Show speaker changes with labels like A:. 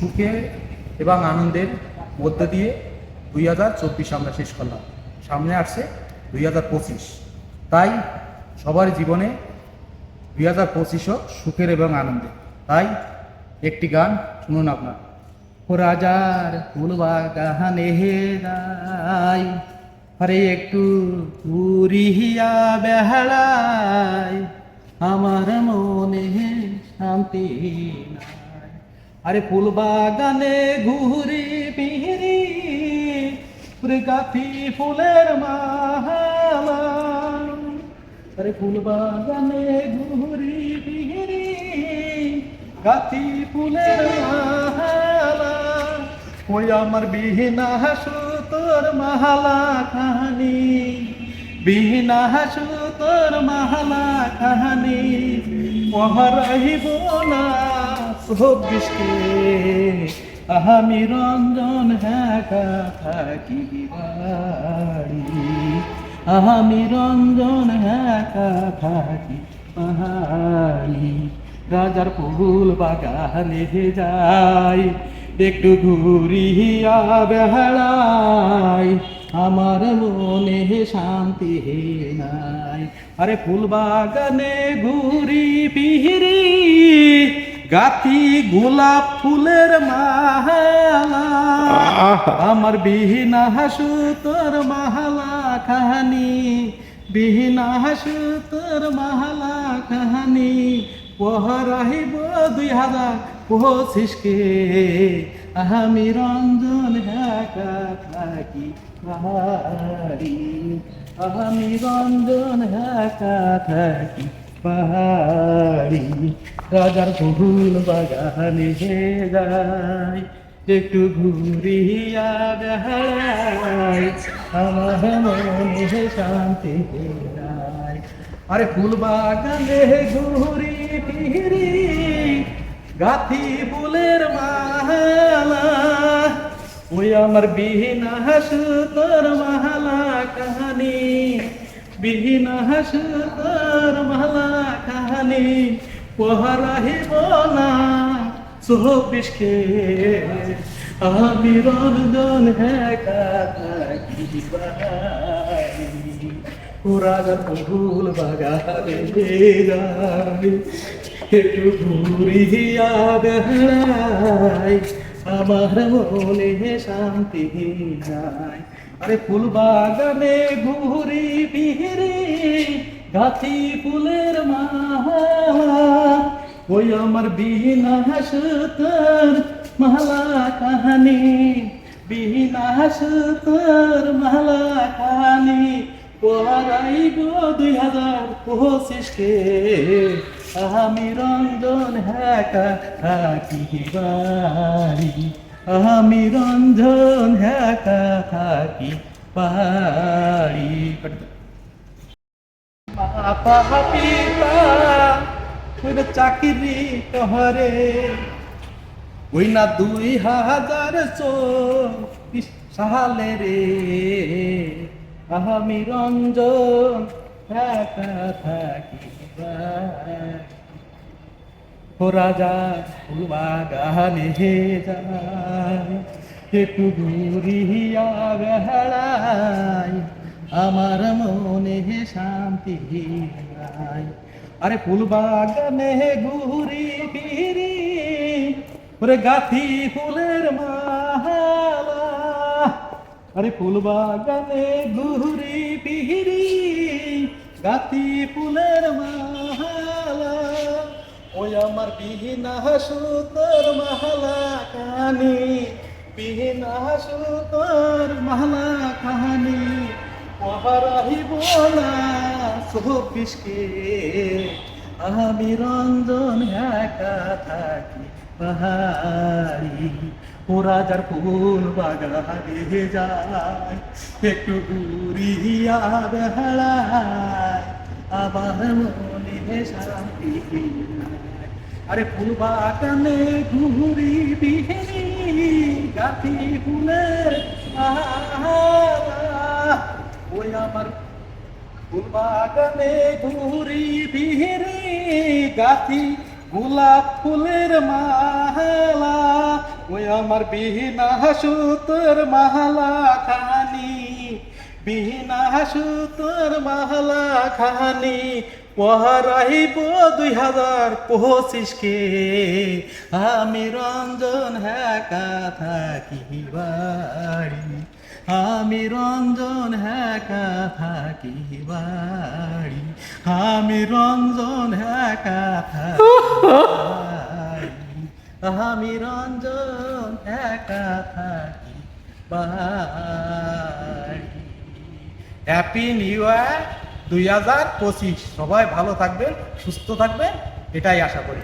A: সুখে এবং আনন্দের মধ্যে দিয়ে দুই হাজার চব্বিশ আমরা শেষ করলাম। সামনে আসছে দুই হাজার পঁচিশ। তাই সবার জীবনে দুই হাজার পঁচিশও সুখের এবং আনন্দের। তাই একটি গান শুনুন আপনার। রাজার ফুল বাগানে হে যাই আরে একটু ঘুরিয়া বেহাড়াই আমার মনে শান্তি আরে ফুল বাগানে ঘুরি পিহরি গাথি ফুলের মালা আরে ফুল বাগানে ঘুরি পিহরি গাথি ফুলের মালা ওই আমার বিহীনা হাসু তোর মাহালা কাহানি, বিহীনা হাসু তোর মাহালা কাহানি। মহারাহিব না। চব্বিশকে আমি রঞ্জন হ্যাকা থাকি বাড়ি। আমি রঞ্জন হ্যাকা থাকি পাহাড়ি রাজার ফুল বাগানে যাই, একটু ঘুরিয়া বেহাড়াই আমার মনে শান্তি নাই। আরে, ফুল বাগানে ঘুরি, পিহিরি। গাথি গোলাপ ফুলের মালা। আমার বিহীনা হাসু তোর মাহালা কাহানি। বিহীনা হাসু তোর মাহালা কাহানি। পহরাহিব দুই হাজার পঁচিশকে আমি রঞ্জন হ্যাকা থাকি পাহাড়ি আমি রঞ্জন হ্যাকা থাকি পাহাড়ি, রাজার ফুল বাগানে যায়। একটু ঘুরিয়া বেড়াই আমার মনে শান্তি আরে ফুল বাগানে ঘুরি ফিরি, গাথি ফুলের মালা। ওই আমার বিহীন হাসু তোর মালা কাহানি বিহীনা হাসু তোর মালা কাহানি পহরাহিব না চব্বিশকে আমি রঞ্জন হ্যাঁ পুরাগার ফুল বাগানে একটু ঘুরিয়া আমার মনে শান্তি নাই। আরে ফুল বাগানে ঘুরি বিহিরি গাছি ফুলের মালা। ওই আমার বিনা হাসতর মালা কাহানি বিনা হাসতর মালা কাহানি। পড়াই গো দুই হাজার পঁচিশকে, আমি রঞ্জন হ্যাঁ থাকি বাড়ি। আমি রঞ্জন হ্যাকা থাকি, পাহাড়ি চাকরি কহরে। ওই না দুই হাজার চব্বিশ সালে রে। আমি রঞ্জন একা থাকি রাজা ফুলবাগানে হে যায় একটু ঘুরিয়া বেড়াই আমার মনে শান্তি নাই আরে ফুল বাগানে ঘুরি ফিরি, ওরে গাথি ফুলের মালা। আরে ফুল বাগানে ঘুরি ফিরি, গাথি ফুলের মালা। ওই আমার বিহীনা সুতর মাহালা কাহানি, বিহীনা সুতর মাহালা কাহানি। পহরাহিব না চব্বিশকে আমি রঞ্জন একা থাকি পাহাড়ি। ও রাজার ফুল বাগানে যায়, একটু ঘুরিয়া বেহাড়ায় আবার শান্তি আরে ফুল বাগানে ঘুরি বিহেরি গাথি ফুলের ওই আমার ফুল বাগানে ঘুরি বিহেরি গাথি গোলাপ ফুলের মালা, ওই আমার বিহীনা সুতোর মাহালা খানি। বিহীনা সুতোর মাহালা খানি পহারাইব দুই হাজার পঁচিশকে। আমি রঞ্জন হ্যাকা থাকি বাড়ি আমি রঞ্জন হ্যাকা থাকি বাড়ি আমি রঞ্জন হ্যাকা থাকি। আমি রঞ্জন একা থাকি বাড়ি হ্যাপি নিউ ইয়ার দুই হাজার পঁচিশ। সবাই ভালো থাকবেন সুস্থ থাকবেন এটাই আশা করি।